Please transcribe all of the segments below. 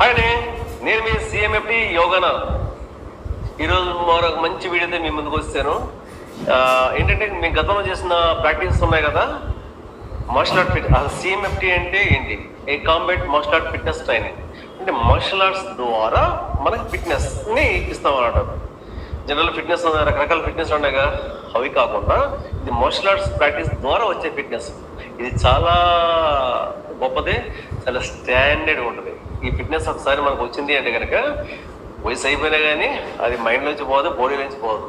Hi అండి. నేను మీ సిఎంఎఫ్టి యోగానా. ఈరోజు మరొక మంచి వీడియోతో మీ ముందుకు వచ్చాను. ఏంటంటే మేము గతంలో చేసిన ప్రాక్టీస్ ఉన్నాయి కదా? మార్షల్ ఆర్ట్ ఫిట్ సిఎంఎఫ్టి అంటే ఏంటి? A combat martial art fitness training అంటే మార్షల్ ఆర్ట్స్ ద్వారా మనకి ఫిట్నెస్ని ఇస్తాం అనమాట జనరల్ ఫిట్నెస్ రకరకాల ఫిట్నెస్ ఉన్నాయి కదా? అవి కాకుండా ఇది మార్షల్ ఆర్ట్స్ ప్రాక్టీస్ ద్వారా వచ్చే ఫిట్నెస్ ఇది చాలా గొప్పది చాలా స్టాండర్డ్ ఉంటుంది. ఈ ఫిట్నెస్ ఒకసారి మనకు వచ్చింది అంటే కనుక వయసు అయిపోయినా కానీ అది మైండ్ నుంచి పోదు బాడీ నుంచి పోదు.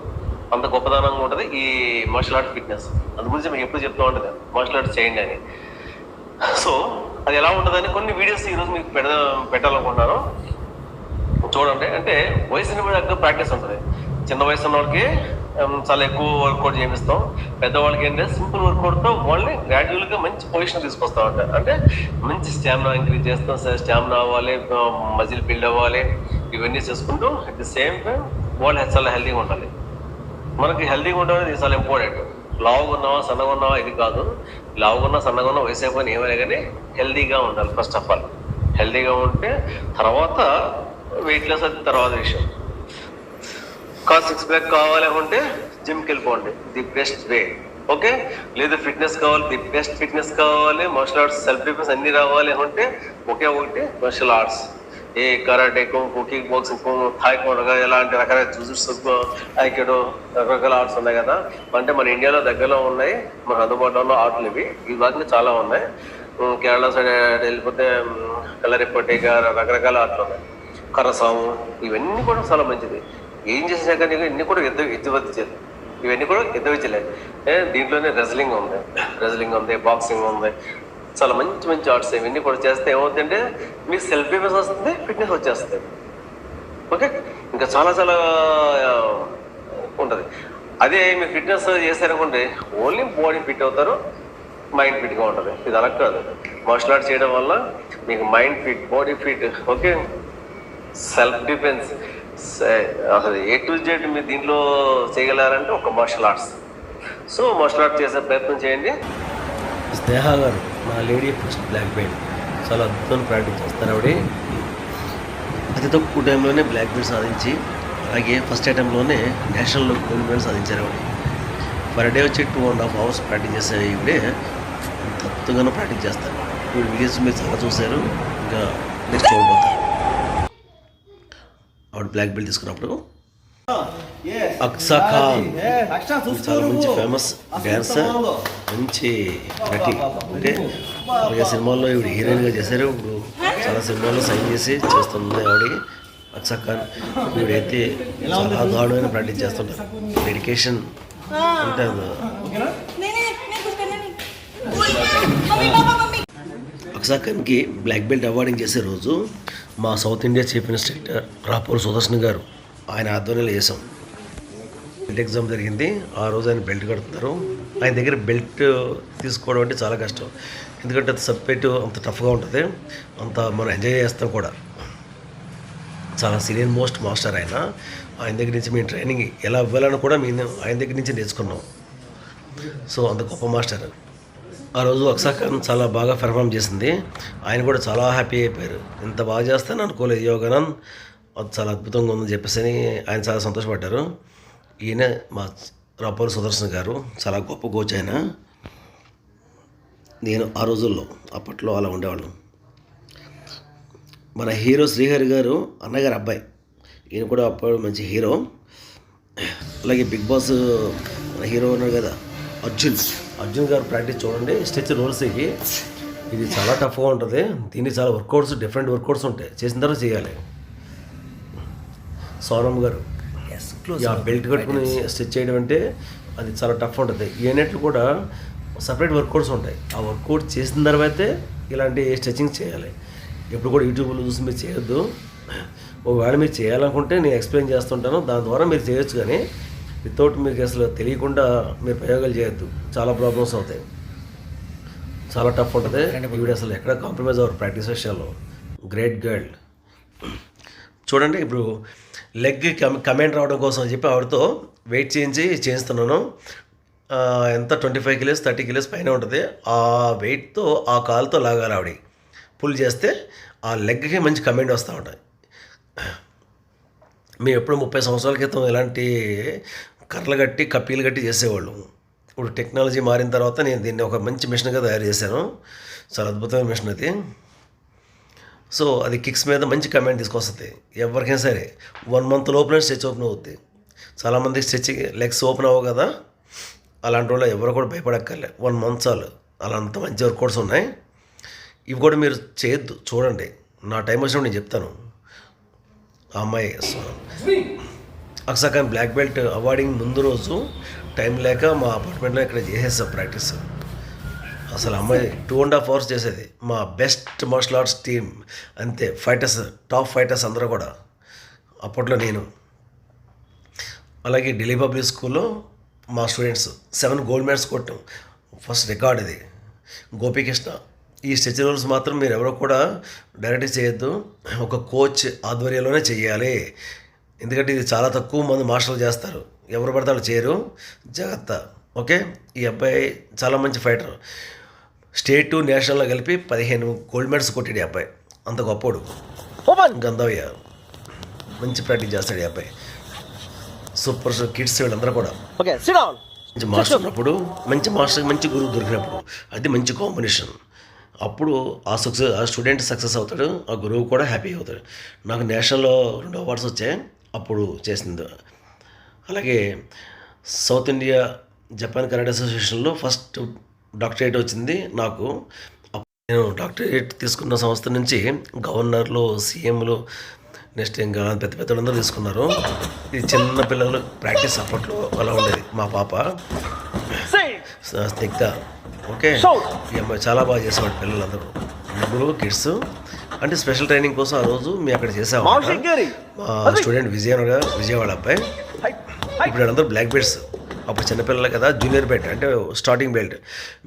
అంత గొప్పదనంగా ఉంటుంది ఈ మార్షల్ ఆర్ట్ ఫిట్నెస్ అందు గురించి మేము ఎప్పుడు చెప్తూ ఉంటుంది. మార్షల్ ఆర్ట్స్ చేయండి అని. సో అది ఎలా ఉంటుందని కొన్ని వీడియోస్ ఈరోజు మీకు పెడ పెట్టాలనుకుంటున్నాను. చూడండి అంటే వయసుని బట్టి ప్రాక్టీస్ ఉంటుంది. చిన్న వయసు ఉన్న వాళ్ళకి చాలా ఎక్కువ వర్కౌట్ చేపిస్తాం. పెద్దవాళ్ళకి ఏంటంటే సింపుల్ వర్కౌట్తో వాళ్ళని గ్రాడ్యువల్గా మంచి పొజిషన్ తీసుకొస్తాం అంట అంటే మంచి స్టామినా ఇంక్రీజ్ చేస్తాం స్టామినా అవ్వాలి మజిల్ బిల్డ్ అవ్వాలి ఇవన్నీ చేసుకుంటూ అట్ ది సేమ్ టైం వాళ్ళు చాలా హెల్తీగా ఉండాలి. మనకి హెల్తీగా ఉండడం అనేది చాలా ఇంపార్టెంట్ లావుగా ఉన్నావా సన్నగా ఉన్నావా ఇది కాదు. లావుగా ఉన్నా సన్నగా ఉన్నా వయసు పని ఏమైనా కానీ హెల్తీగా ఉండాలి ఫస్ట్ ఆఫ్ ఆల్ హెల్తీగా ఉంటే తర్వాత వెయిట్ లెస్ అది తర్వాత విషయం. కాదు సిక్స్ ప్యాక్ కావాలి అనుకుంటే జిమ్కి వెళ్ళిపోండి. The best way. ఓకే? లేదు ఫిట్నెస్ కావాలి ది బెస్ట్ ఫిట్నెస్ కావాలి మార్షల్ ఆర్ట్స్ సెల్ఫ్ డిఫెన్స్ అన్ని రావాలి అంటే ఒకే ఒకటి మార్షల్ ఆర్ట్స్. ఏ karate kung fu kick boxing kung fu Thai కొడగా ఇలాంటి రకరకాల జుజుట్సు ఐకెడో రకరకాల ఆర్ట్స్ ఉన్నాయి కదా. అంటే మన ఇండియాలో దగ్గరలో ఉన్నాయి మన అందుబాటులో ఉన్న ఆటలు ఇవి. ఈ వాటిని చాలా ఉన్నాయి. కేరళ సైడ్ వెళ్ళిపోతే కలరిపట్టి రకరకాల ఆటలు ఉన్నాయి. కరసాము ఇవన్నీ కూడా చాలా మంచిది. ఏం చేసినా కానీ ఇవన్నీ కూడా ఎద్దు ఎత్తువచ్చేది ఇవన్నీ కూడా ఎత్తువచ్చలేదు దీంట్లోనే రెజ్లింగ్ ఉంది. రెజ్లింగ్ ఉంది బాక్సింగ్ ఉంది. చాలా మంచి మంచి ఆర్ట్స్ ఇవన్నీ కూడా చేస్తే ఏమవుతుందంటే మీకు సెల్ఫ్ డిఫెన్స్ వస్తుంది ఫిట్నెస్ వచ్చేస్తుంది. ఓకే ఇంకా చాలా చాలా ఉంటుంది. అదే మీరు ఫిట్నెస్ చేశారనుకోండి ఓన్లీ బాడీ ఫిట్ అవుతారు మైండ్ ఫిట్గా ఉంటుంది. ఇది అలా కాదు. మార్షల్ ఆర్ట్స్ చేయడం వల్ల మీకు mind fit body fit okay self defence అసలు ఏ టు జెడ్ మీరు దీంట్లో చేయగలరంటే ఒక martial arts so martial arts చేసే ప్రయత్నం చేయండి. స్నేహ గారు మా లేడీ ఫస్ట్ బ్లాక్ బెల్ట్ చాలా అద్భుతమైన ప్రాక్టీస్ చేస్తారు ఆవిడ. అతి తక్కువ టైంలోనే బ్లాక్ బెల్ట్ సాధించి అలాగే ఫస్ట్ ఐటెంలోనే నేషనల్ గోల్డ్ మెడల్ సాధించారు ఆవిడ. పర్ డే వచ్చి two and half hours practice చేసే ఇవిడే అంత అద్భుతంగానూ ప్రాక్టీస్ చేస్తారు. ఇప్పుడు వీడియోస్ మీరు చాలా చూశారు. ఇంకా నెక్స్ట్ చూడబోతారు. బ్లాక్ బెల్ట్ తీసుకున్నప్పుడు అక్సా ఖాన్. చాలా మంచి ఫేమస్ డ్యాన్సర్ మంచి నటి. అంటే అలాగే సినిమాల్లో ఇవిడ హీరోయిన్గా చేశారు. ఇప్పుడు చాలా సినిమాల్లో సైన్ చేసి చేస్తుంది ఆవిడ అక్సా ఖాన్ ఇవిడైతే చాలా దారుణమైన ప్రాక్టీస్ చేస్తుంటారు. డెడికేషన్ అంటే అక్సాఖాన్కి బ్లాక్ బెల్ట్ అవార్డింగ్ చేసే రోజు మా South India chief instructor Rapur Sudarshan garu ఆయన ఆధ్వర్యంలో చేసాం బెల్ట్ ఎగ్జామ్ జరిగింది. ఆ రోజు ఆయన బెల్ట్ కడుతున్నారు. ఆయన దగ్గర బెల్ట్ తీసుకోవడం అంటే చాలా కష్టం. ఎందుకంటే అది సపరేట్ అంత టఫ్గా ఉంటుంది. అంత మనం ఎంజాయ్ చేస్తాం కూడా. చాలా సీనియర్ మోస్ట్ మాస్టర్ ఆయన. ఆయన దగ్గర నుంచి మేము ట్రైనింగ్ ఎలా ఇవ్వాలని కూడా మేము ఆయన దగ్గర నుంచి నేర్చుకున్నాం. సో అంత గొప్ప మాస్టర్. ఆ రోజు అక్సా ఖాన్ చాలా బాగా పెర్ఫామ్ చేసింది. ఆయన కూడా చాలా హ్యాపీ అయిపోయారు. ఇంత బాగా చేస్తాను అనుకోలేదు యోగానంద్ అది చాలా అద్భుతంగా ఉందని చెప్పేసి అని ఆయన చాలా సంతోషపడ్డారు. ఈయన మా రాపూర్ సుదర్శన్ గారు చాలా గొప్ప కోచ్ ఆయన. నేను ఆ రోజుల్లో అప్పట్లో అలా ఉండేవాళ్ళం. మన హీరో శ్రీహరి గారు అన్నగారు అబ్బాయి. ఈయన కూడా అప్పుడు మంచి హీరో అలాగే బిగ్ బాస్ మన హీరో ఉన్నారు కదా అర్జున్. అర్జున్ గారు ప్రాక్టీస్ చూడండి స్టెచ్ రోల్స్ ఇవి ఇది చాలా టఫ్గా ఉంటుంది. దీనికి చాలా వర్కౌట్స్ డిఫరెంట్ వర్కౌట్స్ ఉంటాయి. చేసిన తర్వాత చేయాలి. సౌరమ్ గారు ఆ బెల్ట్ కట్టుకుని స్టిచ్ చేయడం అంటే అది చాలా టఫ్ ఉంటుంది. ఈనట్లు కూడా సపరేట్ వర్కౌట్స్ ఉంటాయి. ఆ వర్కౌట్ చేసిన తర్వాతే ఇలాంటి స్ట్రెచింగ్ చేయాలి. ఎప్పుడు కూడా యూట్యూబ్లో చూసి మీరు చేయొద్దు. ఒకవేళ మీరు చేయాలనుకుంటే నేను ఎక్స్ప్లెయిన్ చేస్తుంటాను. దాని ద్వారా మీరు చేయొచ్చు కానీ వితౌట్ మీకు అసలు తెలియకుండా మీరు ప్రయోగాలు చేయొద్దు. చాలా ప్రాబ్లమ్స్ అవుతాయి. చాలా టఫ్ ఉంటుంది. ఈవిడ అసలు ఎక్కడ కాంప్రమైజ్ అవ్వరు ప్రాక్టీస్ విషయాల్లో గ్రేట్ గర్ల్ చూడండి ఇప్పుడు లెగ్ కమెంట్ రావడం కోసం అని చెప్పి ఆవిడతో వెయిట్ చేయించి చేయిస్తున్నాను. ఎంత? Twenty five kilos thirty kilos పైన ఉంటుంది. ఆ వెయిట్తో ఆ కాలుతో లాగాలి ఆవిడ. పుల్ చేస్తే ఆ లెగ్కి మంచి కమెంట్ వస్తూ ఉంటాయి మేము ఎప్పుడు ముప్పై సంవత్సరాల క్రితం ఇలాంటి కర్రలు కట్టి కప్పీలు కట్టి చేసేవాళ్ళు. ఇప్పుడు టెక్నాలజీ మారిన తర్వాత నేను దీన్ని ఒక మంచి మిషన్గా తయారు చేశాను. చాలా అద్భుతమైన మిషన్ అది. సో అది కిక్స్ మీద మంచి కమెంట్ తీసుకొస్తుంది. ఎవరికైనా సరే వన్ మంత్ లోపలే స్ట్రెచ్ ఓపెన్ అవుద్ది. చాలామందికి స్ట్రెచ్ లెగ్స్ ఓపెన్ అవ్వవు కదా. అలాంటి వాళ్ళు ఎవరు కూడా భయపడక్కర్లే. వన్ మంత్ చాలు. అలా అంత మంచి వర్కౌట్స్ ఉన్నాయి. ఇవి కూడా మీరు చేయొద్దు. చూడండి. నా టైం వచ్చినప్పుడు నేను చెప్తాను. ఆ అమ్మాయి అక్సాఖాన్ బ్లాక్ బెల్ట్ అవార్డింగ్ ముందు రోజు టైం లేక మా అపార్ట్మెంట్లో ఇక్కడ చేసేస్తాం ప్రాక్టీస్. అసలు అమ్మాయి టూ అండ్ హాఫ్ అవర్స్ చేసేది. మా బెస్ట్ మార్షల్ ఆర్ట్స్ టీమ్ అంతే ఫైటర్స్ టాప్ ఫైటర్స్ అందరూ కూడా. అప్పట్లో నేను. అలాగే ఢిల్లీ పబ్లిక్ స్కూల్లో మా స్టూడెంట్స్ సెవెన్ గోల్డ్ మెడల్స్ కొట్టడం ఫస్ట్ రికార్డ్ ఇది. గోపీకృష్ణ ఈ స్ట్రెచ్ రూల్స్ మాత్రం మీరు ఎవరో కూడా డైరెక్ట్ చేయొద్దు. ఒక కోచ్ ఆధ్వర్యంలోనే చేయాలి. ఎందుకంటే ఇది చాలా తక్కువ మంది మాస్టర్లు చేస్తారు. ఎవరు పడితే వాళ్ళు చేయరు. జాగ్రత్త. ఓకే? ఈ అబ్బాయి చాలా మంచి ఫైటర్. స్టేట్ నేషనల్లో కలిపి పదిహేను గోల్డ్ మెడల్స్ కొట్టాడు ఈ అబ్బాయి. అంత గొప్పోడు. గంధవయ్య. మంచి ప్రాక్టీస్ చేస్తాడు ఈ అబ్బాయి. సూపర్ కిడ్స్ వీళ్ళందరూ కూడా. down. మంచి మాస్టర్ ఉన్నప్పుడు మంచి మాస్టర్ మంచి గురువు దొరికినప్పుడు అది మంచి కాంబినేషన్ అప్పుడు ఆ సక్సెస్ ఆ స్టూడెంట్ సక్సెస్ అవుతాడు. ఆ గురువు కూడా హ్యాపీ అవుతాడు. నాకు నేషనల్లో రెండు అవార్డ్స్ వచ్చాయి. అప్పుడు చేసింది. అలాగే సౌత్ ఇండియా జపాన్ కరాటే అసోసియేషన్లో ఫస్ట్ డాక్టరేట్ వచ్చింది నాకు. నేను డాక్టరేట్ తీసుకున్న సంస్థ నుంచి గవర్నర్లు సీఎంలు నెక్స్ట్ ఇంకా పెద్ద పెద్ద అందరూ తీసుకున్నారు. ఇది చిన్న పిల్లలు ప్రాక్టీస్ అప్పట్లో అలా ఉండేది మా పాప. స్నిగ్ధ. ఓకే. ఈ అమ్మాయి చాలా బాగా చేసేవాడు పిల్లలందరూ. ముగ్గురు కిడ్స్. అంటే స్పెషల్ ట్రైనింగ్ కోసం ఆ రోజు మేము అక్కడ చేసాము. మా స్టూడెంట్ విజయనగర విజయవాడ అబ్బాయి. ఇప్పుడు అందరూ బ్లాక్ బెల్ట్స్ అప్పుడు చిన్నపిల్లలు కదా జూనియర్ బెల్ట్ అంటే స్టార్టింగ్ బెల్ట్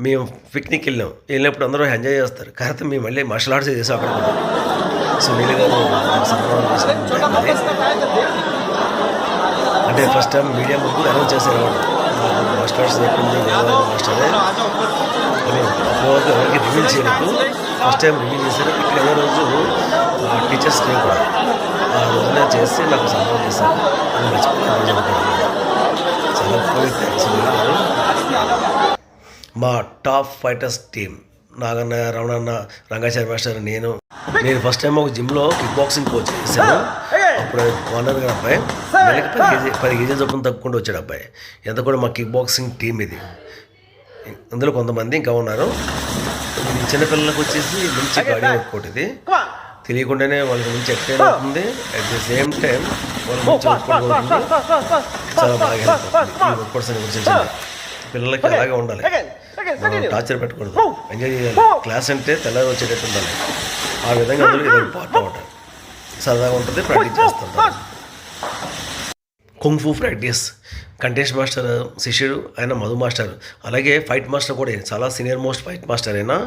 మేము పిక్నిక్ వెళ్ళాం వెళ్ళినప్పుడు అందరూ ఎంజాయ్ చేస్తారు కాకపోతే మేము మళ్ళీ మార్షల్ ఆర్ట్స్ చేసాం అక్కడ కూడా. సో నీళ్ళు గారు చేశారు. అంటే ఫస్ట్ టైం మీడియా ముందు అనౌన్స్ చేశారు మార్షల్ ఆర్ట్స్ చెప్పింది మాస్టరే అని ఎవరికి రివీల్ చేయలేదు. ఫస్ట్ టైం రివీల్ చేశారు. ఇక్కడ ఏదో రోజు టీచర్స్ డే కూడా. ఆ రోజున చేసి నాకు సన్మానం చేశారు అని మర్చిపోయాను. చాలా థ్యాంక్స్ మా top fighters team Naganna Ramananna Rangachari master నేను. నేను ఫస్ట్ టైం ఒక జిమ్లో కిక్ బాక్సింగ్ కోచ్ చేశాను. అప్పుడు ఓనర్ గారు అబ్బాయి. నెలకి పది కేజీ పది కేజీల చొప్పున తగ్గకుండా వచ్చాడు అబ్బాయి. ఎంత కూడా మా కిక్ బాక్సింగ్ టీం ఇది. ఇందులో కొంతమంది ఇంకా ఉన్నారు. చిన్నపిల్లలకు వచ్చేసి మంచి గాడి వర్కౌట్ ఇది. తెలియకుండానే వాళ్ళకి మంచి ఎక్సైట్ అవుతుంది. అట్ ది సేమ్ టైం వాళ్ళకి మంచి అవుతుంది. చాలా బాగా అని గురించి పిల్లలకి. అలాగే ఉండాలి. మనం. టార్చర్ పెట్టకూడదు. ఎంజాయ్ చేయాలి. క్లాస్ అంటే తెల్లారి వచ్చేటట్టు ఉండాలి. ఆ విధంగా అందులో ఇది పార్ట్ అవ్వటం సరదాగా ఉంటుంది. ప్రాక్టీస్ చేస్తుంటాం. కుంఫు ప్రాక్టీస్ కంటెస్ట్ మాస్టర్ శిష్యుడు ఆయన మధు మాస్టర్. అలాగే ఫైట్ మాస్టర్ కూడా. చాలా సీనియర్ మోస్ట్ ఫైట్ మాస్టర్ అయినా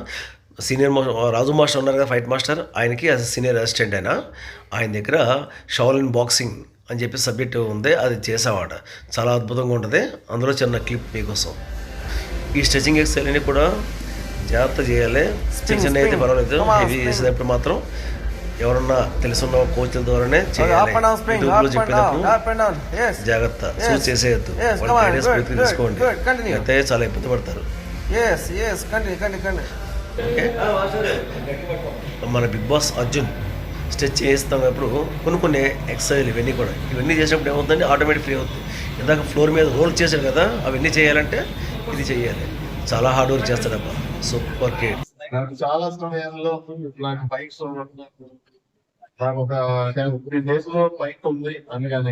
సీనియర్ రాజు మాస్టర్ ఉన్నారు కదా ఫైట్ మాస్టర్. ఆయనకి యాజ్ సీనియర్ అసిస్టెంట్ అయినా ఆయన దగ్గర షాలిన్ బాక్సింగ్ అని చెప్పి సబ్జెక్ట్ ఉంది. అది చేసావాట చాలా అద్భుతంగా ఉంటుంది. అందులో చిన్న క్లిప్ మీకోసం ఈ స్ట్రెచింగ్ ఎక్సర్సైజ్ అన్ని కూడా జాగ్రత్త చేయాలి. చిన్న అయితే పర్వాలేదు. హెవీ చేసేటప్పుడు మాత్రం ఎవరన్నా తెలుసున్న కోచ్ల ద్వారానే చేయాలి. చెప్పినప్పుడు. జాగ్రత్త. సూట్ చేసేయద్దు. తీసుకోండి. అయితే చాలా ఇబ్బంది పడతారు. మన బిగ్ బాస్ అర్జున్ స్ట్రెచ్ చేస్తున్నప్పుడు కొన్ని కొన్ని ఎక్సర్సైజ్ ఇవన్నీ కూడా. ఇవన్నీ చేసినప్పుడు ఏమవుతుందంటే ఆటోమేటిక్ ఫ్రీ అవుతుంది. ఇందాక ఫ్లోర్ మీద రోల్ చేశాడు కదా అవన్నీ చేయాలంటే ఇది చేయాలి. చాలా హార్డ్ వర్క్ చేస్తాడబ్బా. Super kid. నాకు చాలా సమయంలో నాకు బైక్స్ నాకు ఒక త్రీ డేస్లో బైక్ ఉంది అందుకని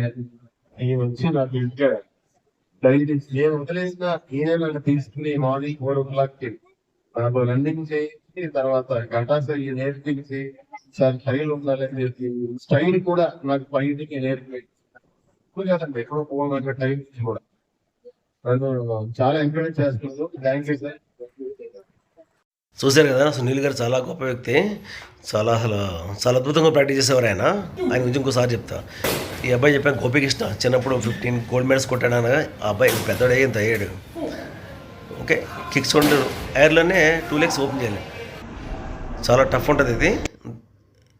ఈ వచ్చి నాకు ఇంకా డైలీ నేను వదిలేసిన ఈయన నన్ను తీసుకుని మార్నింగ్ ఫోర్ ఓ క్లాక్కి నాకు రన్నింగ్ చేసి తర్వాత గంటాస నేర్పించి సార్ స్టైల్ ఉండాలని చెప్పి స్టైల్ కూడా నాకు బయటికి నేర్పి ఎక్కువ కాదండి ఎక్కువ పోవాలంటే టైం కూడా. నన్ను చాలా ఎంకరేజ్ చేస్తున్నాను థ్యాంక్ యూ సార్ చూశారు కదా సునీల్ గారు చాలా గొప్ప వ్యక్తి. చాలా అసలు చాలా అద్భుతంగా ప్రాక్టీస్ చేసేవారు ఆయన. ఆయన గురించి ఇంకోసారి చెప్తా. ఈ అబ్బాయి చెప్పాను గోపికృష్ణ చిన్నప్పుడు ఫిఫ్టీన్ గోల్డ్ మెడల్స్ కొట్టాడు అనగా ఆ అబ్బాయి పెద్దోడే ఇంత అయ్యాడు. ఓకే కిక్స్ ఉండడు ఎయిర్లోనే టూ లెగ్స్ ఓపెన్ చేయాలి. చాలా టఫ్ ఉంటుంది ఇది.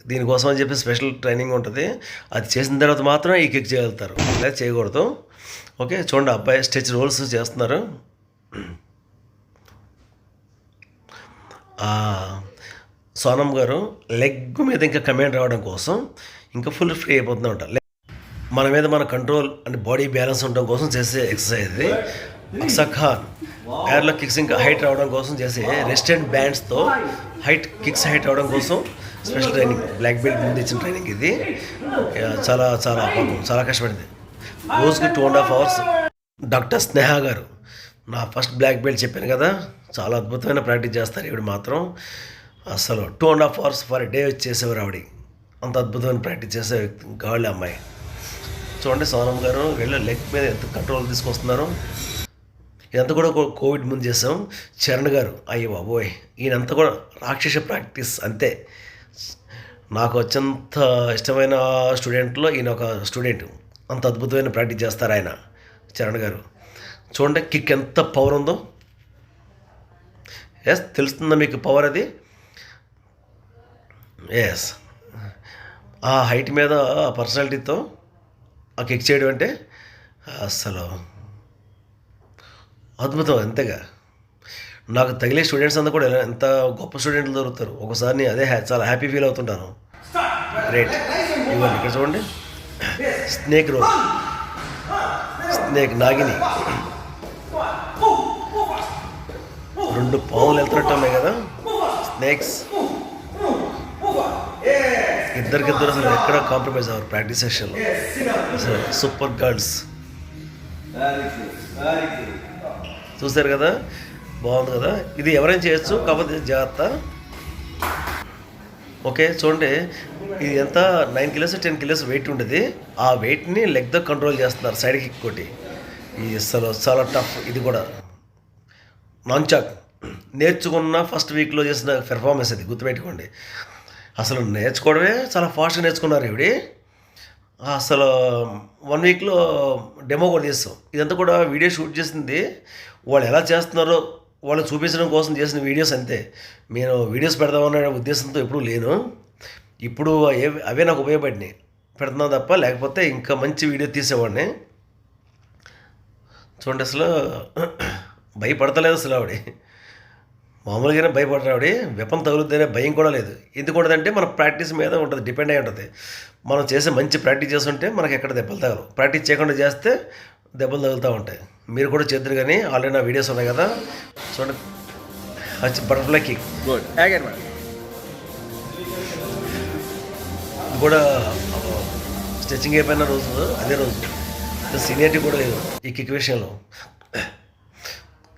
దీనికోసం అని చెప్పి స్పెషల్ ట్రైనింగ్ ఉంటుంది. అది చేసిన తర్వాత మాత్రం ఈ కిక్ చేయగలుగుతారు. లేదా చేయకూడదు. ఓకే చూడండి అబ్బాయి స్టెచ్ రోల్స్ చేస్తున్నారు. సోనం గారు లెగ్ మీద ఇంకా కమాండ్ రావడం కోసం ఇంకా ఫుల్ ఫ్రీ అయిపోతూ ఉంటారు లెగ్ మన మీద మన కంట్రోల్ అండ్ బాడీ బ్యాలెన్స్ ఉండడం కోసం చేసే ఎక్సర్సైజ్ ఇది. అక్సా ఖాన్ ఎయిర్లో కిక్స్ ఇంకా హైట్ రావడం కోసం చేసే రెస్టెంట్ బ్యాండ్స్తో హైట్ కిక్స్ హైట్ రావడం కోసం స్పెషల్ ట్రైనింగ్ బ్లాక్ బెల్ట్ ముందు ఇచ్చిన ట్రైనింగ్ ఇది. చాలా చాలా పాపం చాలా కష్టపడింది. రోజుకి two and half hours doctor Sneha garu నా ఫస్ట్ బ్లాక్ బెల్ట్ చెప్పాను కదా చాలా అద్భుతమైన ప్రాక్టీస్ చేస్తారు ఈవిడ మాత్రం. అసలు two and half hours for day చేసేవారు ఆవిడ. అంత అద్భుతమైన ప్రాక్టీస్ చేసే వ్యక్తి గాళ్ళ అమ్మాయి. చూడండి సోనం గారు వీళ్ళు లెగ్ మీద ఎంత కంట్రోల్ తీసుకొస్తున్నారు. ఇదంతా కూడా కోవిడ్ ముందు చేసాం. చరణ్ గారు అయ్యో బాబోయ్ ఈయనంతా కూడా రాక్షస ప్రాక్టీస్ అంతే. నాకు అత్యంత ఇష్టమైన స్టూడెంట్లో ఈయన ఒక స్టూడెంట్ అంత అద్భుతమైన ప్రాక్టీస్ చేస్తారు ఆయన చరణ్ గారు. చూడండి కిక్ ఎంత పవర్ ఉందో. ఎస్ తెలుస్తుందా మీకు పవర్ అది? ఎస్ ఆ హైట్ మీద ఆ పర్సనాలిటీతో ఆ కిక్ చేయడం అంటే అసలు అద్భుతం అంతేగా నాకు తగిలే స్టూడెంట్స్ అంతా కూడా ఎంత గొప్ప స్టూడెంట్లు దొరుకుతారు. ఒకసారి నేను అదే హ్యా- చాలా హ్యాపీ ఫీల్ అవుతుంటాను. గ్రేట్ ఇవ్వండి ఇక్కడ చూడండి. స్నేక్ రోల్ స్నేక్ నాగిని. రెండు పావులు వెళ్తున్నట్టు కదా? స్నేక్స్ ఇద్దరికిద్దరు అసలు ఎక్కడ కాంప్రమైజ్ అవ్వరు ప్రాక్టీస్ సెషన్లో అసలు సూపర్ గర్ల్స్ చూసారు కదా? బాగుంది కదా? ఇది ఎవరైనా చేయొచ్చు? కాకపోతే జాగ్రత్త. ఓకే చూడండి. ఇది ఎంత? Nine kilos ten kilos weight ఉండేది. ఆ వెయిట్ని లెగ్తో కంట్రోల్ చేస్తున్నారు సైడ్కి ఇంకోటి కొట్టి. ఇది అసలు చాలా టఫ్ ఇది కూడా. నాన్చాక్ నేర్చుకున్న ఫస్ట్ వీక్లో చేసిన పెర్ఫార్మెన్స్ అది గుర్తుపెట్టుకోండి. అసలు నేర్చుకోవడమే చాలా ఫాస్ట్గా నేర్చుకున్నారు ఇవిడి అసలు వన్ వీక్లో డెమో కూడా చేస్తాం ఇదంతా కూడా వీడియో షూట్ చేసింది. వాళ్ళు ఎలా చేస్తున్నారో వాళ్ళు చూపించడం కోసం చేసిన వీడియోస్ అంతే. నేను వీడియోస్ పెడదామనే ఉద్దేశంతో ఎప్పుడూ లేను. ఇప్పుడు అవే నాకు ఉపయోగపడినాయి. పెడుతున్నా తప్ప లేకపోతే ఇంకా మంచి వీడియో తీసేవాడిని. చూడండి అసలు భయపడతలేదు అసలు ఆవిడ. మామూలుగానే భయపడరు ఆవిడ. వెపం తగులుద్దనే భయం కూడా లేదు. ఎందుకు ఉండదంటే మన ప్రాక్టీస్ మీద ఉంటుంది డిపెండ్ అయి ఉంటుంది. మనం చేసే మంచి ప్రాక్టీస్ చేస్తుంటే మనకి ఎక్కడ దెబ్బలు తగలవు. ప్రాక్టీస్ చేయకుండా చేస్తే దెబ్బలు తగులుతూ ఉంటాయి. మీరు కూడా చేద్దరు కానీ ఆల్రెడీ నా వీడియోస్ ఉన్నాయి కదా. చూడండి. వచ్చి బటర్ఫ్లై కిక్. ఇది కూడా స్టిచ్చింగ్ అయిపోయిన రోజు అదే రోజు. సీనియారిటీ కూడా లేదు ఈ కిక్ విషయంలో.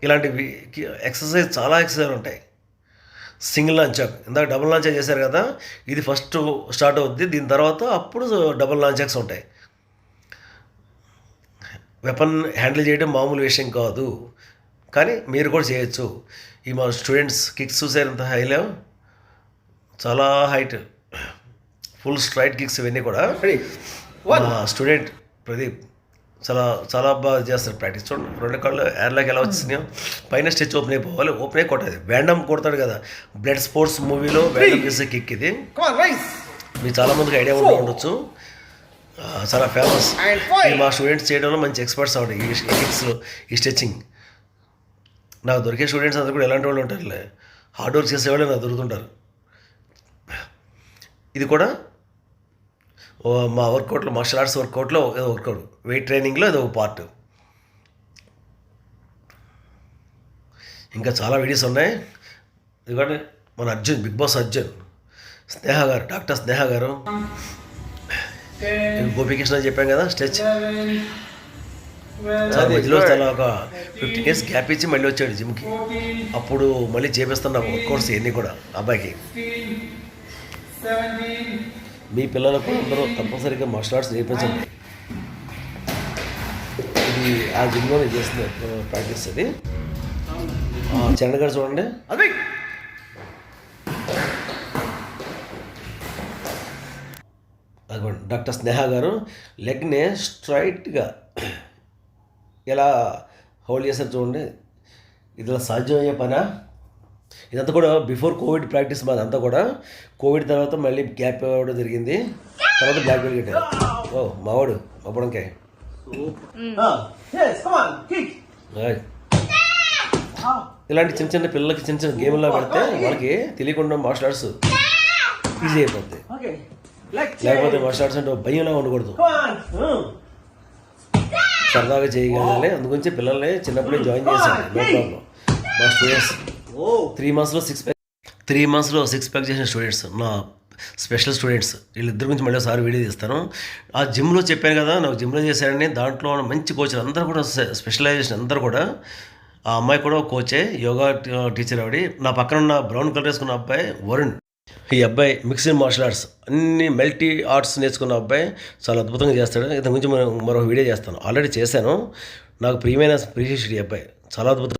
ఇలాంటి ఎక్సర్సైజ్ చాలా ఎక్సర్సైజ్ ఉంటాయి. సింగిల్ లాంచాక్ ఇందాక డబుల్ లాంచాక్ చేశారు కదా ఇది ఫస్ట్ స్టార్ట్ అవుద్ది దీని తర్వాత అప్పుడు డబుల్ లాంచాక్స్ ఉంటాయి. వెపన్ హ్యాండిల్ చేయడం మామూలు విషయం కాదు కానీ మీరు కూడా చేయొచ్చు. ఈ మా స్టూడెంట్స్ కిక్స్ చూసారు ఎంత హైలో చాలా హైట్ ఫుల్ స్ట్రైట్ కిక్స్ ఇవన్నీ కూడా? మా స్టూడెంట్ ప్రదీప్ చాలా చాలా బాగా చేస్తారు ప్రాక్టీస్. చూడండి రెండు కాళ్ళు ఎయిర్లోకి ఎలా వచ్చినాయో. పైన స్టెచ్ ఓపెన్ అయిపోవాలి ఓపెన్ అయి కొట్టేది. వ్యాండమ్ కొడతాడు కదా. బ్లడ్ స్పోర్ట్స్ మూవీలో వ్యాండమ్ చేసే కిక్ ఇది. మీకు చాలా మందికి ఐడియా ఉండి ఉండొచ్చు. చాలా ఫేమస్. మా స్టూడెంట్స్ చేయడంలో మంచి ఎక్స్పర్ట్స్ అవ్వండి ఈ కిక్స్లో ఈ స్టిచ్చింగ్ నాకు దొరికే స్టూడెంట్స్ అందరూ కూడా ఎలాంటి వాళ్ళు ఉంటారులే. హార్డ్ వర్క్ చేసేవాళ్ళే నాకు దొరుకుతుంటారు. ఇది కూడా మా వర్కౌట్లో మార్షల్ ఆర్ట్స్ వర్కౌట్లో ఏదో వర్కౌట్. వెయిట్ ట్రైనింగ్లో ఏదో ఒక పార్ట్. ఇంకా చాలా వీడియోస్ ఉన్నాయి. ఎందుకంటే మన Arjun big boss Arjun. Sneha garu doctor Sneha గారు. నేను గోపికృష్ణ అని చెప్పాను కదా స్టెచ్ చాలా మధ్యలో చాలా ఒక ఫిఫ్టీన్ ఇయర్స్ గ్యాప్ ఇచ్చి మళ్ళీ వచ్చాడు జిమ్కి. అప్పుడు మళ్ళీ చేపిస్తున్నా కోర్స్ ఇవన్నీ కూడా అబ్బాయికి. మీ పిల్లలకు అందరూ తప్పనిసరిగా మార్షల్ ఆర్ట్స్ నేర్పించండి. ఇది ఆ జిమ్లోనే చేస్తుంది ప్రాక్టీస్ అది. గారు చూడండి. అదిగోండి డాక్టర్ స్నేహ గారు లెగ్ని స్ట్రైట్గా ఎలా హోల్డ్ చేశారు చూడండి. ఇది సాధ్యమయ్యే పనా? ఇదంతా కూడా బిఫోర్ కోవిడ్ ప్రాక్టీస్ మాది. అంతా కూడా కోవిడ్ తర్వాత మళ్ళీ గ్యాప్ ఇవ్వడం జరిగింది. తర్వాత బ్లాక్ బెల్ట్ కట్టారు. ఓ మావాడు kick. ఆయ్. ఇలాంటి చిన్న చిన్న పిల్లలకి చిన్న చిన్న గేమ్లో పెడితే వాళ్ళకి తెలియకుండా మార్షల్ ఆర్ట్స్ ఈజీ అయిపోద్ది. లేకపోతే. మార్షల్ ఆర్ట్స్ అంటే భయంలా ఉండకూడదు. Come on. Mm. సరదాగా చేయగలగాలి. అందుగురించి పిల్లల్ని చిన్నప్పుడే జాయిన్ చేశాను. నో ప్రాబ్లం మా స్టూడెంట్స్. త్రీ మంత్స్లో సిక్స్ ప్యాక్ త్రీ మంత్స్లో సిక్స్ ప్యాక్ చేసిన స్టూడెంట్స్ నా స్పెషల్ స్టూడెంట్స్ వీళ్ళిద్దరి గురించి మళ్ళీ ఒకసారి వీడియో తీస్తాను. ఆ జిమ్లో చెప్పాను కదా నాకు జిమ్లో చేశారని దాంట్లో ఉన్న మంచి కోచ్లు అందరూ కూడా స్పెషలైజేషన్ అందరూ కూడా ఆ అమ్మాయి కూడా కోచే యోగా టీచర్ ఆవిడ. నా పక్కన ఉన్న బ్రౌన్ కలర్ వేసుకున్న అబ్బాయి వరుణ్. ఈ అబ్బాయి మిక్స్డ్ మార్షల్ ఆర్ట్స్ అన్ని మల్టీ ఆర్ట్స్ నేర్చుకున్న అబ్బాయి. చాలా అద్భుతంగా చేస్తాడు. ఇతని గురించి మరో మరో వీడియో చేస్తాను. ఆల్రెడీ చేశాను. నాకు ప్రియమైన ప్రియశిష్యుడు ఈ అబ్బాయి. చాలా అద్భుతం